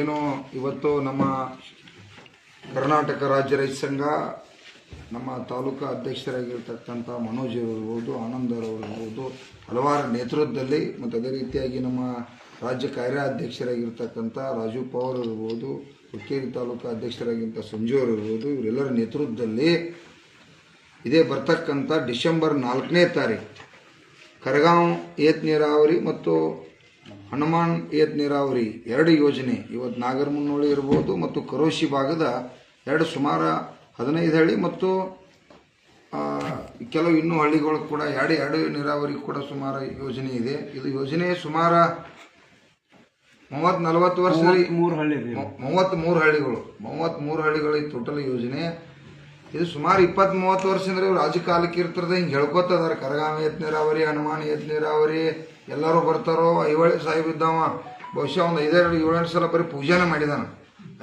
ಏನು ಇವತ್ತು ನಮ್ಮ ಕರ್ನಾಟಕ ರಾಜ್ಯ ರೈತ ಸಂಘ, ನಮ್ಮ ತಾಲೂಕು ಅಧ್ಯಕ್ಷರಾಗಿರ್ತಕ್ಕಂಥ ಮನೋಜ್ ಇರ್ಬೋದು, ಆನಂದ್ ಇರ್ಬೋದು, ಹಲವಾರು ನೇತೃತ್ವದಲ್ಲಿ ಮತ್ತು ಅದೇ ರೀತಿಯಾಗಿ ನಮ್ಮ ರಾಜ್ಯ ಕಾರ್ಯಾಧ್ಯಕ್ಷರಾಗಿರ್ತಕ್ಕಂಥ ರಾಜು ಪವಾರ್ ಇರ್ಬೋದು, ಹುಕ್ಕೇರಿ ತಾಲೂಕು ಅಧ್ಯಕ್ಷರಾಗಿಂತ ಅವರು ಇರ್ಬೋದು, ಇವರೆಲ್ಲರ ನೇತೃತ್ವದಲ್ಲಿ ಇದೇ ಬರ್ತಕ್ಕಂಥ ಡಿಸೆಂಬರ್ ನಾಲ್ಕನೇ ತಾರೀಕು ಕರಗಾಂವ್ ಏತ್ ನೀರಾವರಿ ಮತ್ತು ಹನುಮಾನ್ ಏತ್ ನೀರಾವರಿ ಎರಡು ಯೋಜನೆ. ಇವತ್ತು ನಾಗರಮುನ್ನೋಳಿ ಇರ್ಬೋದು ಮತ್ತು ಕರೋಶಿ ಭಾಗದ ಎರಡು ಸುಮಾರು ಹದಿನೈದು ಹಳ್ಳಿ ಮತ್ತು ಕೆಲವು ಇನ್ನೂ ಹಳ್ಳಿಗಳು ಕೂಡ ಎರಡು ಎರಡು ನೀರಾವರಿ ಕೂಡ ಸುಮಾರು ಯೋಜನೆ ಇದೆ. ಇದು ಯೋಜನೆ ಸುಮಾರು ಮೂವತ್ತು ನಲವತ್ತು ವರ್ಷದಲ್ಲಿ ಮೂರು ಹಳ್ಳಿ ಮೂವತ್ತ್ ಮೂರು ಹಳ್ಳಿಗಳು. ಮೂವತ್ತ್ ಮೂರು ಹಳ್ಳಿಗಳು ಟೋಟಲ್ ಯೋಜನೆ. ಇದು ಸುಮಾರು ಇಪ್ಪತ್ತ್ ಮೂವತ್ತು ವರ್ಷದಿಂದ ಇವ್ರು ರಾಜಕಾಲಕ್ಕೆ ಇರ್ತದೆ. ಹಿಂಗೆ ಹೇಳ್ಕೊತದಾರ. ಕರಗಾಮ ಎತ್ ನೀರಾವರಿ ಹನುಮಾನ್ ಎತ್ ನೀರಾವರಿ ಎಲ್ಲರೂ ಬರ್ತಾರೋ ಐವಳಿ ಸಾಹೇಬ್ ಇದ್ದಾವ, ಬಹುಶಃ ಒಂದು ಐದಾರು ಏಳೆಂಟು ಸಲ ಬರೀ ಪೂಜೆನೇ ಮಾಡಿದಾನೆ.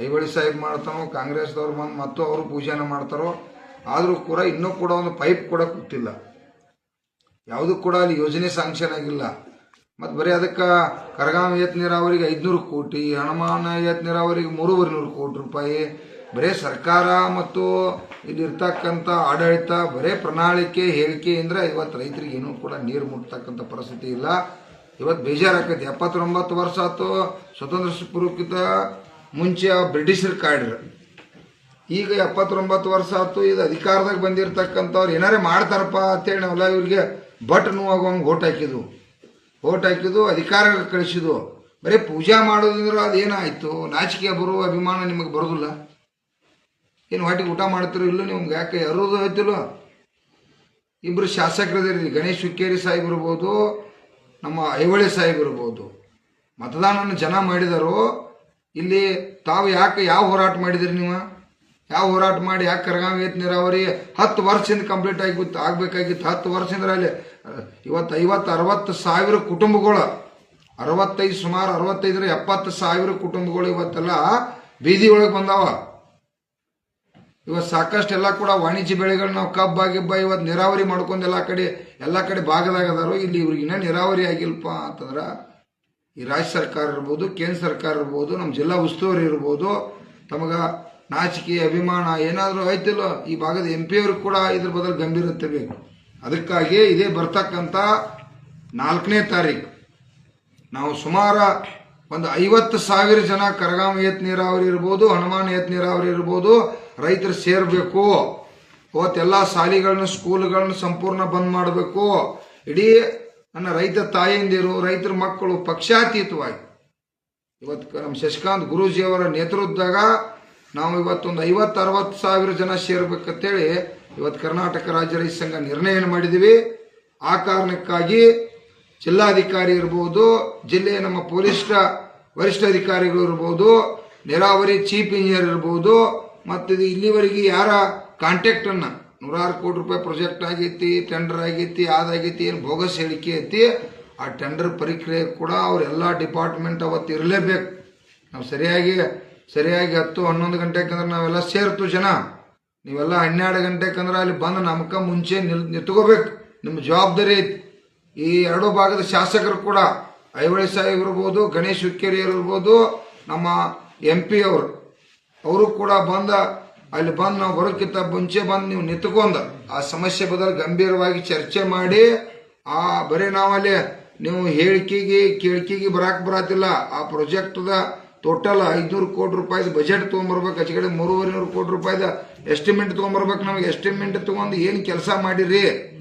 ಐವಳಿ ಸಾಹೇಬ್ ಮಾಡ್ತಾನೋ, ಕಾಂಗ್ರೆಸ್ದವ್ರು ಬಂದು ಮತ್ತು ಅವರು ಪೂಜೆನ ಮಾಡ್ತಾರೋ, ಆದರೂ ಕೂಡ ಇನ್ನೂ ಕೂಡ ಒಂದು ಪೈಪ್ ಕೂಡ ಕೂತಿಲ್ಲ. ಯಾವುದೂ ಕೂಡ ಅಲ್ಲಿ ಯೋಜನೆ ಸ್ಯಾಂಕ್ಷನ್ ಆಗಿಲ್ಲ. ಮತ್ತು ಬರೀ ಅದಕ್ಕೆ ಕರಗಾಮ ಏತ್ ನೀರಾವರಿಗೆ ಐದುನೂರು ಕೋಟಿ ಹಣಮಾನ ಏತ್ ನೀರಾವರಿಗೆ ಮೂರುವರೆ ನೂರು ಕೋಟಿ ರೂಪಾಯಿ ಬರೇ ಸರ್ಕಾರ ಮತ್ತು ಇಲ್ಲಿರ್ತಕ್ಕಂಥ ಆಡಳಿತ, ಬರೇ ಪ್ರಣಾಳಿಕೆ ಹೇಳಿಕೆಯಿಂದ ಇವತ್ತು ರೈತರಿಗೆ ಏನೂ ಕೂಡ ನೀರು ಮುಟ್ತಕ್ಕಂಥ ಪರಿಸ್ಥಿತಿ ಇಲ್ಲ. ಇವತ್ತು ಬೇಜಾರಾಕೈತಿ ಎಪ್ಪತ್ತೊಂಬತ್ತು ವರ್ಷ ಆಯ್ತು ಸ್ವತಂತ್ರ ಪೂರ್ವಕ್ಕಿಂತ ಮುಂಚೆ ಬ್ರಿಟಿಷರು ಕಾಡ್ರು. ಈಗ ಎಪ್ಪತ್ತೊಂಬತ್ತು ವರ್ಷ ಆಯ್ತು ಇದು ಅಧಿಕಾರದಾಗ ಬಂದಿರತಕ್ಕಂಥವ್ರು ಏನಾರೇ ಮಾಡ್ತಾರಪ್ಪ ಅಂತೇಳಿ ನಾವೆಲ್ಲ ಇವ್ರಿಗೆ ಬಟ್ ನೋವಾಗುವಂಗೆ ಓಟ್ ಹಾಕಿದ್ವು. ಓಟ್ ಹಾಕಿದ್ದು ಅಧಿಕಾರ ಕಳಿಸಿದ್ವು. ಬರೀ ಪೂಜಾ ಮಾಡೋದಂದ್ರೆ ಅದೇನಾಯಿತು? ನಾಚಿಕೆ ಬರುವ ಅಭಿಮಾನ ನಿಮಗೆ ಬರೋದಿಲ್ಲ? ಏನು ಹೊಟ್ಟಿಗೆ ಊಟ ಮಾಡ್ತಿರೋ ಇಲ್ಲೋ ನಿಮ್ಗೆ ಯಾಕೆ ಯಾರೋದು ಆಯ್ತಿಲ್ಲ ಇಬ್ಬರು ಶಾಸಕರದಿರಿ ಗಣೇಶ್ ಹುಕ್ಕೇರಿ ಸಾಹೇಬ್ ಇರ್ಬೋದು, ನಮ್ಮ ಐಹೊಳೆ ಸಾಹೇಬ್ ಇರ್ಬೋದು. ಮತದಾನವನ್ನು ಜನ ಮಾಡಿದರು, ಇಲ್ಲಿ ತಾವು ಯಾಕೆ ಯಾವ ಹೋರಾಟ ಮಾಡಿದಿರಿ ನೀವು? ಯಾವ ಹೋರಾಟ ಮಾಡಿ ಯಾಕೆ ಕರಗಾವಿ ಏತ್ ನೀರಾವರಿ ಹತ್ತು ವರ್ಷದಿಂದ ಕಂಪ್ಲೀಟ್ ಆಗಿತ್ತು ಆಗಬೇಕಾಗಿತ್ತು. ಹತ್ತು ವರ್ಷದಿಂದ ಅಲ್ಲಿ, ಇವತ್ತು ಐವತ್ತು, ಅರವತ್ತು ಸಾವಿರ ಕುಟುಂಬಗಳು, ಅರವತ್ತೈದು, ಸುಮಾರು ಅರವತ್ತೈದರ ಎಪ್ಪತ್ತು ಸಾವಿರ ಕುಟುಂಬಗಳು ಇವತ್ತೆಲ್ಲ ಬೀದಿ ಒಳಗೆ ಬಂದಾವ. ಇವತ್ತು ಸಾಕಷ್ಟು ಎಲ್ಲ ಕೂಡ ವಾಣಿಜ್ಯ ಬೆಳೆಗಳು ನಾವು ಕಬ್ಬ ಗಿಬ್ಬ ಇವತ್ತು ನೀರಾವರಿ ಮಾಡ್ಕೊಂಡು ಎಲ್ಲ ಕಡೆ ಎಲ್ಲ ಕಡೆ ಭಾಗದಾಗದಾರು. ಇಲ್ಲಿ ಇವ್ರಿಗೆ ಇನ್ನೂ ನೀರಾವರಿ ಆಗಿಲ್ಪ ಅಂತಂದ್ರೆ ಈ ರಾಜ್ಯ ಸರ್ಕಾರ ಇರ್ಬೋದು, ಕೇಂದ್ರ ಸರ್ಕಾರ ಇರ್ಬೋದು, ನಮ್ಮ ಜಿಲ್ಲಾ ಉಸ್ತುವಾರಿ ಇರ್ಬೋದು, ತಮಗೆ ನಾಚಿಕೆ, ಅಭಿಮಾನ ಏನಾದರೂ ಆಯ್ತಿಲ್ಲ ಈ ಭಾಗದ ಎಂ ಪಿ ಅವ್ರಿಗೆ ಕೂಡ ಇದ್ರ ಬದಲು ಗಂಭೀರತೆ ಬೇಕು. ಅದಕ್ಕಾಗಿ ಇದೇ ಬರ್ತಕ್ಕಂಥ ನಾಲ್ಕನೇ ತಾರೀಕು ನಾವು ಸುಮಾರು ಒಂದು ಐವತ್ತು ಸಾವಿರ ಜನ ಕರಗಾಮ ಏತ್ ನೀರಾವರಿ ಇರ್ಬೋದು, ಹನುಮಾನ್ ಏತ್ ನೀರಾವರಿ ಇರ್ಬೋದು ರೈತರು ಸೇರಬೇಕು. ಅವತ್ತೆಲ್ಲ ಶಾಲೆಗಳನ್ನ ಸ್ಕೂಲ್ಗಳನ್ನ ಸಂಪೂರ್ಣ ಬಂದ್ ಮಾಡಬೇಕು. ಇಡೀ ನನ್ನ ರೈತ ತಾಯಂದಿರು ರೈತರ ಮಕ್ಕಳು ಪಕ್ಷಾತೀತವಾಗಿ. ಇವತ್ತು ನಮ್ಮ ಶಶಿಕಾಂತ್ ಗುರೂಜಿಯವರ ನೇತೃತ್ವದಾಗ ನಾವು ಇವತ್ತೊಂದು ಐವತ್ತು ಅರವತ್ತು ಸಾವಿರ ಜನ ಸೇರ್ಬೇಕಂತೇಳಿ ಇವತ್ತು ಕರ್ನಾಟಕ ರಾಜ್ಯ ರೈತ ಸಂಘ ನಿರ್ಣಯ ಮಾಡಿದ್ದೀವಿ ಆ ಕಾರಣಕ್ಕಾಗಿ ಜಿಲ್ಲಾಧಿಕಾರಿ ಇರ್ಬೋದು, ಜಿಲ್ಲೆಯ ನಮ್ಮ ಪೊಲೀಸ್ ವರಿಷ್ಠ ಅಧಿಕಾರಿಗಳು ಇರ್ಬೋದು, ನೀರಾವರಿ ಚೀಫ್ ಇಂಜಿನಿಯರ್ ಇರ್ಬೋದು ಮತ್ತು ಇದು ಇಲ್ಲಿವರೆಗೆ ಯಾರ ಕಾಂಟ್ಯಾಕ್ಟನ್ನು ನೂರಾರು ಕೋಟಿ ರೂಪಾಯಿ ಪ್ರಾಜೆಕ್ಟ್ ಆಗೈತಿ ಟೆಂಡರ್ ಆಗೈತಿ ಅದಾಗೈತಿ ಏನು ಬೋಗಸ್ ಹೇಳಿಕೆ ಐತಿ? ಆ ಟೆಂಡರ್ ಪರಿಕ್ರಿಯೆ ಕೂಡ ಅವರೆಲ್ಲ ಡಿಪಾರ್ಟ್ಮೆಂಟ್ ಅವತ್ತು ಇರಲೇಬೇಕು. ನಾವು ಸರಿಯಾಗಿ ಸರಿಯಾಗಿ ಹತ್ತು, ಹನ್ನೊಂದು ಅಂದ್ರೆ ನಾವೆಲ್ಲ ಸೇರ್ತು ಜನ. ನೀವೆಲ್ಲ ಹನ್ನೆರಡು ಅಂದ್ರೆ ಅಲ್ಲಿ ಬಂದು ನಮ್ಕ ಮುಂಚೆ ನಿಲ್, ನಿಂತ್ಕೋಬೇಕು. ನಿಮ್ಮ ಜವಾಬ್ದಾರಿ ಐತಿ. ಈ ಎರಡು ಭಾಗದ ಶಾಸಕರು ಕೂಡ, ಐವಳಿ ಸಾಹೇಬ್ ಇರ್ಬೋದು, ಗಣೇಶ್ ಹುಕ್ಕೇರಿ ಇರ್ಬೋದು, ನಮ್ಮ ಎಂ ಪಿ ಅವರು ಅವರು ಕೂಡ ಬಂದ, ಅಲ್ಲಿ ಬಂದು ನಾವು ಬರೋಕ್ಕಿಂತ ಮುಂಚೆ ಬಂದು ನೀವು ನಿಂತ್ಕೊಂಡು, ಆ ಸಮಸ್ಯೆ ಬದಲು ಗಂಭೀರವಾಗಿ ಚರ್ಚೆ ಮಾಡಿ, ಆ, ಬರೀ ನಾವಲ್ಲಿ ನೀವು ಹೇಳಿಕೆಗೆ, ಕೇಳಿಕೆಗೆ ಬರಾಕ್ ಬರತಿಲ್ಲ. ಆ ಪ್ರಾಜೆಕ್ಟ್ದ ಟೋಟಲ್ ಐದ್ನೂರು ಕೋಟಿ ರೂಪಾಯಿದ ಬಜೆಟ್ ತೊಗೊಂಬರ್ಬೇಕು ಆಚೆ ಕಡೆ ಮೂರುವರೆ ನೂರು ಕೋಟಿ ರೂಪಾಯಿದ ಎಸ್ಟಿಮೇಟ್ ತೊಗೊಂಬರ್ಬೇಕು ನಮಗೆ. ಎಸ್ಟಿಮೇಟ್ ತೊಗೊಂಡು ಏನು ಕೆಲಸ ಮಾಡಿರಿ?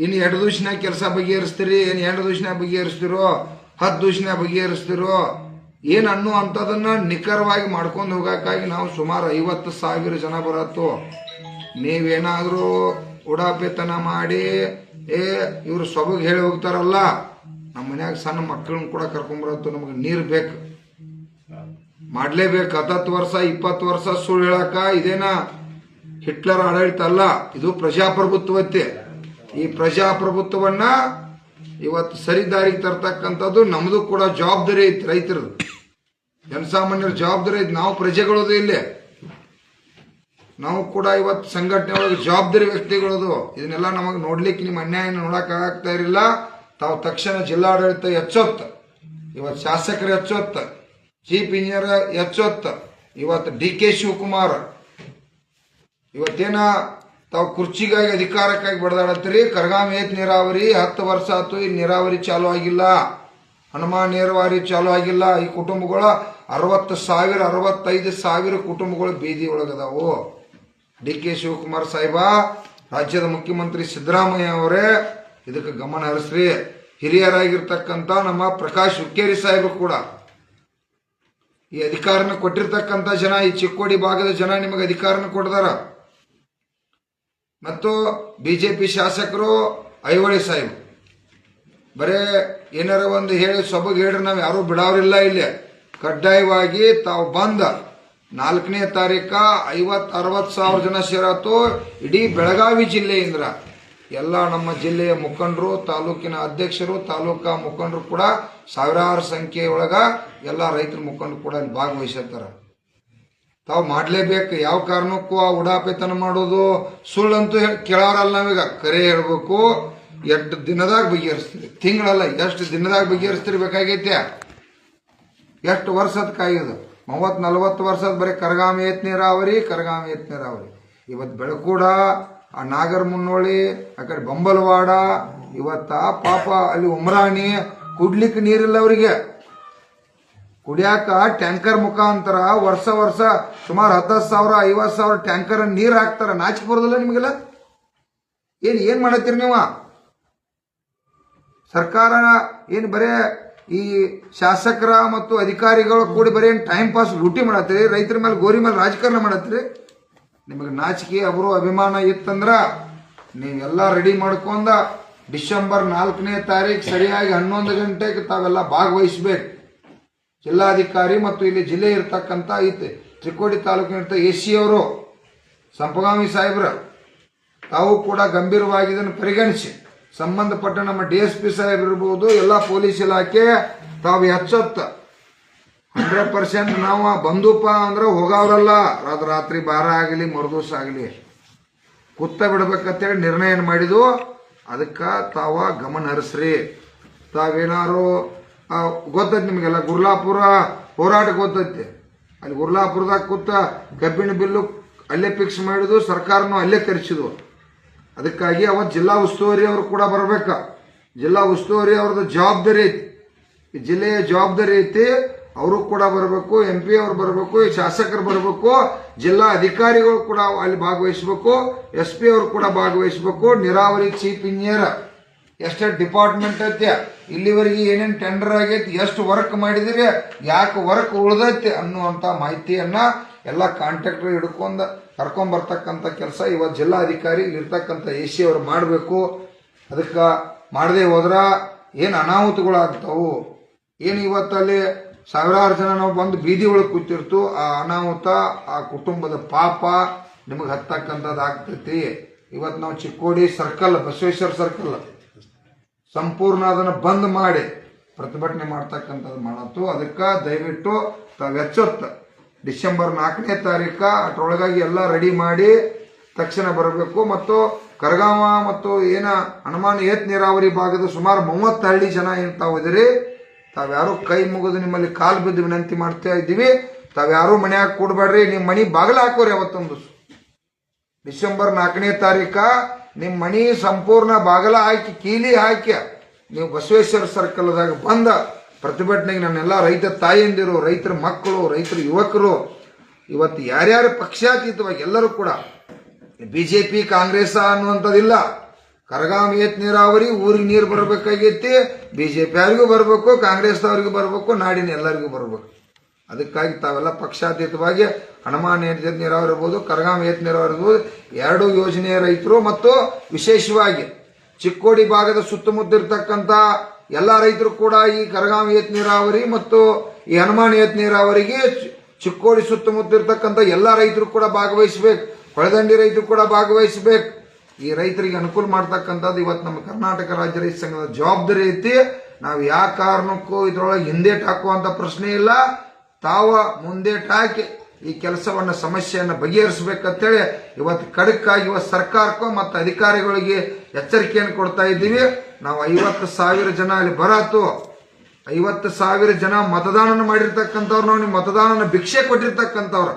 ಇನ್ನು ಎರಡು ದಿವ್ಸನಾಗ ಕೆಲಸ ಬಗೆಹರಿಸ್ತೀರಿ? ಏನು ಎರಡು ದಿವ್ಸನಾಗ ಬಗೆಹರಿಸ್ತಿರೋ? ಹತ್ತು ದಿವ್ಸನಾಗ ಬಗೆಹರಿಸ್ತಿರೋ? ಏನು ಅನ್ನೋ ಅಂಥದನ್ನ ನಿಖರವಾಗಿ ಮಾಡ್ಕೊಂಡು ಹೋಗಕ್ಕಾಗಿ ನಾವು ಸುಮಾರು ಐವತ್ತು ಸಾವಿರ ಜನ ಬರತ್ತು. ನೀವೇನಾದರೂ ಉಡಾಪೆತನ ಮಾಡಿ, ಏ, ಇವರು ಸೊಬಗ್ ಹೇಳಿ ಹೋಗ್ತಾರಲ್ಲ ನಮ್ಮ ಮನ್ಯಾಗ ಸಣ್ಣ ಮಕ್ಕಳನ್ನ ಕೂಡ ಕರ್ಕೊಂಡ್ಬರತ್ತು ನಮಗೆ ನೀರು ಬೇಕು. ಮಾಡಲೇಬೇಕು. ಹತ್ತತ್ತು ವರ್ಷ, ಇಪ್ಪತ್ತು ವರ್ಷ ಸುಳ್ಳು ಹೇಳಕ ಇದೇನ ಹಿಟ್ಲರ್ ಆಡಳಿತ ಅಲ್ಲ, ಇದು ಪ್ರಜಾಪ್ರಭುತ್ವತೆ ಈ ಪ್ರಜಾಪ್ರಭುತ್ವವನ್ನ ಇವತ್ತು ಸರಿ ದಾರಿಗೆ ತರ್ತಕ್ಕಂಥದ್ದು ನಮ್ದು ಕೂಡ ಜವಾಬ್ದಾರಿ ಐತಿ ರೈತರದು. ಜನಸಾಮಾನ್ಯರ ಜವಾಬ್ದಾರಿ ಐತಿ. ನಾವು ಪ್ರಜೆಗಳದು ಇಲ್ಲಿ. ನಾವು ಕೂಡ ಇವತ್ತು ಸಂಘಟನೆ ಒಳಗೆ ಜವಾಬ್ದಾರಿ ವ್ಯಕ್ತಿಗಳದು. ಇದನ್ನೆಲ್ಲ ನಮಗೆ ನೋಡ್ಲಿಕ್ಕೆ ನಿಮ್ಮ ಅನ್ಯಾಯ ನೋಡಕ್ ಆಗ್ತಾ ಇರಲಿಲ್ಲ. ತಾವು ತಕ್ಷಣ ಜಿಲ್ಲಾಡಳಿತ ಎಚ್ಚೊತ್ತ. ಇವತ್ತು ಶಾಸಕರು ಎಚ್ಚೊತ್ತ. Chief engineer ಎಚ್ಚೊತ್ತ. ಇವತ್ತು ಡಿ ಕೆ ಶಿವಕುಮಾರ್. ಇವತ್ತೇನ ತಾವು ಕುರ್ಚಿಗಾಗಿ, ಅಧಿಕಾರಕ್ಕಾಗಿ ಬಡದಾಡತ್ತೀರಿ. ಕರಗಾಮ ಏತ್ ನೀರಾವರಿ, ಹತ್ತು ವರ್ಷ ಆತು ಈ ನೀರಾವರಿ ಚಾಲೂ ಆಗಿಲ್ಲ. ಹನುಮಾನ್ ನೀರಾವರಿ ಚಾಲೂ ಆಗಿಲ್ಲ. ಈ ಕುಟುಂಬಗಳ ಅರವತ್ತು ಸಾವಿರ, ಅರವತ್ತೈದು ಸಾವಿರ ಕುಟುಂಬಗಳು ಬೀದಿ ಒಳಗದಾವು ಡಿ ಕೆ ಶಿವಕುಮಾರ್ ಸಾಹೇಬ, ರಾಜ್ಯದ ಮುಖ್ಯಮಂತ್ರಿ ಸಿದ್ದರಾಮಯ್ಯ ಅವರೇ, ಇದಕ್ಕೆ ಗಮನ ಹರಿಸ್ರಿ. ಹಿರಿಯರಾಗಿರ್ತಕ್ಕಂಥ ನಮ್ಮ ಪ್ರಕಾಶ್ ಹುಕ್ಕೇರಿ ಸಾಹೇಬರು ಕೂಡ. ಈ ಅಧಿಕಾರನ ಕೊಟ್ಟಿರ್ತಕ್ಕಂಥ ಜನ, ಈ ಚಿಕ್ಕೋಡಿ ಭಾಗದ ಜನ ನಿಮಗೆ ಅಧಿಕಾರನ ಕೊಡ್ದಾರ ಮತ್ತು ಬಿ ಜೆ ಪಿ ಶಾಸಕರು ಐವಳಿ ಸಾಹೇಬ್. ಬರೇ ಏನಾರ ಒಂದು ಹೇಳಿ ಸೊಬಗ್ ಹೇಳ್ರಿ, ನಾವು ಯಾರೂ ಬಿಡೋರಿಲ್ಲ ಇಲ್ಲಿ. ಕಡ್ಡಾಯವಾಗಿ ತಾವು ಬಂದ. ನಾಲ್ಕನೇ ತಾರೀಕ ಐವತ್ ಅರವತ್ ಸಾವಿರ ಜನ ಸೇರತ್ತು ಇಡೀ ಬೆಳಗಾವಿ ಜಿಲ್ಲೆಯಿಂದ ಎಲ್ಲ ನಮ್ಮ ಜಿಲ್ಲೆಯ ಮುಖಂಡರು, ತಾಲೂಕಿನ ಅಧ್ಯಕ್ಷರು, ತಾಲೂಕಾ ಮುಖಂಡರು ಕೂಡ ಸಾವಿರಾರು ಸಂಖ್ಯೆಯೊಳಗ ಎಲ್ಲ ರೈತರ ಮುಖಂಡರು ಕೂಡ ಭಾಗವಹಿಸಿರ್ತಾರ. ತಾವು ಮಾಡಲೇಬೇಕು, ಯಾವ ಕಾರಣಕ್ಕೂ ಆ ಉಡಾಪೆತನ ಮಾಡೋದು ಸುಳ್ಳಂತೂ ಕೇಳೋರಲ್ಲ ನಾವೀಗ, ಕರೆ ಹೇಳ್ಬೇಕು, ಎಷ್ಟು ದಿನದಾಗ ಬಗೆಹರಿಸ್ತೀರಿ? ತಿಂಗಳಲ್ಲ, ಎಷ್ಟು ದಿನದಾಗ ಬಗೆಹರಿಸ್ತೀರಿ ಬೇಕಾಗೈತೆ? ಎಷ್ಟು ವರ್ಷದ ಕಾಯೋದು ಮೂವತ್ತು, ನಲ್ವತ್ತು ವರ್ಷದ ಬರೀ ಕರಗಾಮಿ ಏತ್ ನೀರಾವರಿ ಕರಗಾಮಿ ಏತ್ ನೀರಾವರಿ. ಇವತ್ತು ಬೆಳಕೂಡ, ಆ ನಾಗರ ಮುನ್ನೋಳಿ, ಆ ಕಡೆ ಬಂಬಲವಾಡ, ಇವತ್ತ ಪಾಪ ಅಲ್ಲಿ ಉಮ್ರಾಣಿ ಕುಡ್ಲಿಕ್ಕೆ ನೀರಿಲ್ಲ ಅವರಿಗೆ. ಕುಡಿಯಾಕ ಟ್ಯಾಂಕರ್ ಮುಖಾಂತರ ವರ್ಷ ವರ್ಷ ಸುಮಾರು ಹತ್ತತ್ತು ಸಾವಿರ, ಐವತ್ತು ಸಾವಿರ ಟ್ಯಾಂಕರ್ ನೀರು ಹಾಕ್ತಾರ ನಾಚಿಕೆ ಬರೋದಿಲ್ಲ ನಿಮಗೆಲ್ಲ? ಏನ್ ಏನ್ ಮಾಡತ್ತೀರಿ ನೀವು? ಸರ್ಕಾರ ಏನು ಬರೇ ಈ ಶಾಸಕರ ಮತ್ತು ಅಧಿಕಾರಿಗಳು ಕೂಡಿ ಬರೀ ಟೈಮ್ ಪಾಸ್ ಲೂಟಿ ಮಾಡತ್ತೀರಿ? ರೈತರ ಮೇಲೆ, ಗೋರಿ ಮೇಲೆ ರಾಜಕಾರಣ ಮಾಡತ್ತೀರಿ? ನಿಮಗೆ ನಾಚಿಕೆ ಅವರು ಅಭಿಮಾನ ಇತ್ತಂದ್ರ ನೀವೆಲ್ಲ ರೆಡಿ ಮಾಡ್ಕೊಂಡ ಡಿಸೆಂಬರ್ ನಾಲ್ಕನೇ ತಾರೀಕು ಸರಿಯಾಗಿ ಹನ್ನೊಂದು ಗಂಟೆಗೆ ತಾವೆಲ್ಲ ಭಾಗವಹಿಸ್ಬೇಕು. ಜಿಲ್ಲಾಧಿಕಾರಿ ಮತ್ತು ಇಲ್ಲಿ ಜಿಲ್ಲೆ ಇರ್ತಕ್ಕಂಥ ಐತೆ. ತ್ರಿಕೋಟಿ ತಾಲೂಕಿನ ಎ ಸಿ ಅವರು, ಸಂಪಗಾಮಿ ಸಾಹೇಬ್ರ. ತಾವು ಕೂಡ ಗಂಭೀರವಾಗಿ ಇದನ್ನು ಪರಿಗಣಿಸಿ. ಸಂಬಂಧಪಟ್ಟ ನಮ್ಮ ಡಿ ಎಸ್ ಪಿ ಸಾಹೇಬ್ ಇರ್ಬೋದು, ಎಲ್ಲ ಪೊಲೀಸ್ ಇಲಾಖೆ ತಾವು ಹೆಚ್ಚತ್ತ ಹಂಡ್ರೆಡ್ ಪರ್ಸೆಂಟ್ ನಾವು ಬಂದೂಪ ಅಂದ್ರೆ ಹೋಗವ್ರಲ್ಲ. ರಾತ್ ರಾತ್ರಿ ಬಾರ ಆಗಲಿ ಮರುದೂಸ ಆಗಲಿ. ಕುತ್ತ ಬಿಡ್ಬೇಕಂತೇಳಿ ನಿರ್ಣಯ ಮಾಡಿದ್ವು. ಅದಕ್ಕೆ ತಾವ ಗಮನ ಹರಿಸ್ರಿ. ತಾವೇನಾರು ಗೊತ್ತೈತಿ ನಿಮಗೆಲ್ಲ? ಗುರ್ಲಾಪುರ ಹೋರಾಟ ಗೊತ್ತೈತೆ. ಅಲ್ಲಿ ಗುರ್ಲಾಪುರದಾಗ ಕೂತ ಕಬ್ಬಿಣ ಬಿಲ್ಲು ಅಲ್ಲೇ ಫಿಕ್ಸ್ ಮಾಡಿದ್ರು, ಸರ್ಕಾರನು ಅಲ್ಲೇ ಕರೆಸಿದ್ವು ಅದಕ್ಕಾಗಿ ಅವತ್ತು ಜಿಲ್ಲಾ ಉಸ್ತುವಾರಿ ಅವರು ಕೂಡ ಬರಬೇಕ. ಜಿಲ್ಲಾ ಉಸ್ತುವಾರಿ ಅವ್ರದ್ದು ಜವಾಬ್ದಾರಿ ಐತಿ. ಈ ಜಿಲ್ಲೆಯ ಜವಾಬ್ದಾರಿ ಐತಿ, ಅವರು ಕೂಡ ಬರಬೇಕು ಎಂ ಪಿ ಅವರು ಬರಬೇಕು ಈ ಶಾಸಕರು ಬರಬೇಕು, ಜಿಲ್ಲಾ ಅಧಿಕಾರಿಗಳು ಕೂಡ ಅಲ್ಲಿ ಭಾಗವಹಿಸಬೇಕು ಎಸ್ ಪಿ ಅವರು ಕೂಡ ಭಾಗವಹಿಸಬೇಕು, ನೀರಾವರಿ ಚೀಫ್ ಇಂಜಿನಿಯರ್ ಎಷ್ಟೇ ಡಿಪಾರ್ಟ್ಮೆಂಟ್ ಐತೆ, ಇಲ್ಲಿವರೆಗೆ ಏನೇನು ಟೆಂಡರ್ ಆಗೈತಿ, ಎಷ್ಟು ವರ್ಕ್ ಮಾಡಿದಿರಿ, ಯಾಕೆ ವರ್ಕ್ ಉಳ್ದೈತಿ ಅನ್ನುವಂಥ ಮಾಹಿತಿಯನ್ನ ಎಲ್ಲ ಕಾಂಟ್ರಾಕ್ಟರ್ ಹಿಡ್ಕೊಂಡು ಕರ್ಕೊಂಡ್ ಬರ್ತಕ್ಕಂಥ ಕೆಲಸ ಇವತ್ತು ಜಿಲ್ಲಾಧಿಕಾರಿ ಇರ್ತಕ್ಕಂಥ ಎ ಸಿ ಅವ್ರು ಮಾಡಬೇಕು. ಅದಕ್ಕೆ ಮಾಡದೆ ಹೋದ್ರ ಏನು ಅನಾಹುತಗಳಾಗ್ತಾವು? ಏನು ಇವತ್ತಲ್ಲಿ ಸಾವಿರಾರು ಜನ ನಾವು ಬಂದು ಬೀದಿ ಒಳಗೆ ಕೂತಿರ್ತು, ಆ ಅನಾಹುತ, ಆ ಕುಟುಂಬದ ಪಾಪ ನಿಮಗೆ ಹತ್ತಕ್ಕಂಥದ್ದು ಆಗ್ತೈತಿ ಇವತ್ತು ನಾವು ಚಿಕ್ಕೋಡಿ ಸರ್ಕಲ್ ಬಸವೇಶ್ವರ ಸರ್ಕಲ್ ಸಂಪೂರ್ಣ ಅದನ್ನು ಬಂದ್ ಮಾಡಿ, ಪ್ರತಿಭಟನೆ ಮಾಡ್ತಕ್ಕಂಥದ್ದು ಮಾಡತ್ತು. ಅದಕ್ಕೆ ದಯವಿಟ್ಟು ತಾವು ಎಚ್ಚೊತ್ತ. ಡಿಸೆಂಬರ್ ನಾಲ್ಕನೇ ತಾರೀಕ ಅಷ್ಟರೊಳಗಾಗಿ ಎಲ್ಲ ರೆಡಿ ಮಾಡಿ ತಕ್ಷಣ ಬರಬೇಕು. ಮತ್ತು ಕರಗಾಮ ಮತ್ತು ಏನ ಹನುಮಾನ್ ಏತ್ ನೀರಾವರಿ ಭಾಗದ ಸುಮಾರು ಮೂವತ್ತು ಹಳ್ಳಿ ಜನ ಏನ್ ಇದಿರಿ ತಾವ್ಯಾರು ಕೈ ಮುಗಿದು ನಿಮ್ಮಲ್ಲಿ ಕಾಲು ಬಿದ್ದು ವಿನಂತಿ ಮಾಡ್ತಾ ಇದ್ದೀವಿ. ತಾವ್ಯಾರು ಮನ್ಯಾಗ ಕೂಡಬೇಡ್ರಿ, ನಿಮ್ಮ ಮನೆ ಬಾಗಿಲು ಹಾಕೋರಿ ಅವತ್ತೊಂದು ಡಿಸೆಂಬರ್ ನಾಲ್ಕನೇ ತಾರೀಕ ನಿಮ್ಮ ಮನಿ ಸಂಪೂರ್ಣ ಬಾಗಲ ಹಾಕಿ, ಕೀಲಿ ಹಾಕಿ, ನೀವು ಬಸವೇಶ್ವರ ಸರ್ಕಲ್ದಾಗ ಬಂದ ಪ್ರತಿಭಟನೆಗೆ ನನ್ನೆಲ್ಲ ರೈತ ತಾಯಂದಿರು, ರೈತರ ಮಕ್ಕಳು, ರೈತರ ಯುವಕರು, ಇವತ್ತು ಯಾರ್ಯಾರು ಪಕ್ಷಾತೀತವಾಗಿ ಎಲ್ಲರೂ ಕೂಡ ಬಿ ಜೆ ಪಿ ಕಾಂಗ್ರೆಸ್ ಅನ್ನುವಂಥದ್ದಿಲ್ಲ. ಕರಗಾಮ, ಏತ್ ನೀರಾವರಿ, ಊರಿಗೆ ನೀರು ಬರಬೇಕಾಗೈತಿ ಪಿ ಯಾರಿಗೂ ಬರಬೇಕು ಕಾಂಗ್ರೆಸ್ದವ್ರಿಗೂ ಬರಬೇಕು, ನಾಡಿನ ಎಲ್ಲರಿಗೂ ಬರಬೇಕು. ಅದಕ್ಕಾಗಿ ತಾವೆಲ್ಲ ಪಕ್ಷಾತೀತವಾಗಿ ಹನುಮಾನ್ ಏತ್ ನೀರಾವರಿ ಇರ್ಬೋದು ಕರಗಾಮ ಏತ್ ನೀರಾವರಿ ಇರ್ಬೋದು, ಎರಡು ಯೋಜನೆಯ ರೈತರು ಮತ್ತು ವಿಶೇಷವಾಗಿ ಚಿಕ್ಕೋಡಿ ಭಾಗದ ಸುತ್ತಮುತ್ತ ಇರತಕ್ಕಂತ ಎಲ್ಲ ರೈತರು ಕೂಡ ಈ ಕರಗಾಮ ಏತ್ ನೀರಾವರಿ ಮತ್ತು ಈ ಹನುಮಾನ್ ಏತ್ ನೀರಾವರಿಗೆ ಚಿಕ್ಕೋಡಿ ಸುತ್ತಮುತ್ತ ಇರತಕ್ಕಂತ ಎಲ್ಲ ರೈತರು ಕೂಡ ಭಾಗವಹಿಸಬೇಕು, ಹೊಳೆದಂಡಿ ರೈತರು ಕೂಡ ಭಾಗವಹಿಸಬೇಕು. ಈ ರೈತರಿಗೆ ಅನುಕೂಲ ಮಾಡ್ತಕ್ಕಂಥದ್ದು ಇವತ್ತು ನಮ್ಮ ಕರ್ನಾಟಕ ರಾಜ್ಯ ರೈತ ಸಂಘದ ಜವಾಬ್ದಾರಿ ಐತಿ. ನಾವು ಯಾವ ಕಾರಣಕ್ಕೂ ಇದ್ರೊಳಗೆ ಹಿಂದೇಟ್ ಹಾಕುವಂತ ಪ್ರಶ್ನೆ ಇಲ್ಲ. ತಾವ ಮುಂದೇಟ್ ಹಾಕಿ ಈ ಕೆಲಸವನ್ನ, ಸಮಸ್ಯೆಯನ್ನು ಬಗೆಹರಿಸಬೇಕಂತೇಳಿ ಇವತ್ತು ಖಡಕ್ಕಾಗಿ ಇವತ್ತು ಸರ್ಕಾರಕ್ಕೂ ಮತ್ತು ಅಧಿಕಾರಿಗಳಿಗೆ ಎಚ್ಚರಿಕೆಯನ್ನು ಕೊಡ್ತಾ ಇದ್ದೀವಿ. ನಾವು ಐವತ್ತು ಸಾವಿರ ಜನ ಅಲ್ಲಿ ಬರಾತು ಐವತ್ತು ಸಾವಿರ ಜನ ಮತದಾನ ಮಾಡಿರ್ತಕ್ಕಂಥವ್ರು, ನಾವು ನಿಮ್ಮ ಮತದಾನನ ಭಿಕ್ಷೆ ಕೊಟ್ಟಿರ್ತಕ್ಕಂಥವ್ರು.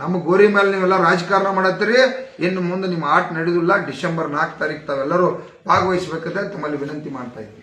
ನಮ್ಮ ಗೋರಿ ಮೇಲೆ ನೀವೆಲ್ಲ ರಾಜಕಾರಣ ಮಾಡತ್ತೀರಿ. ಇನ್ನು ಮುಂದೆ ನಿಮ್ಮ ಆಟ ನಡೆದಿಲ್ಲ. ಡಿಸೆಂಬರ್ ನಾಲ್ಕು ತಾರೀಕು ತಾವೆಲ್ಲರೂ ಭಾಗವಹಿಸಬೇಕಂತ ತಮ್ಮಲ್ಲಿ ವಿನಂತಿ ಮಾಡ್ತಾ ಇದ್ದೀವಿ.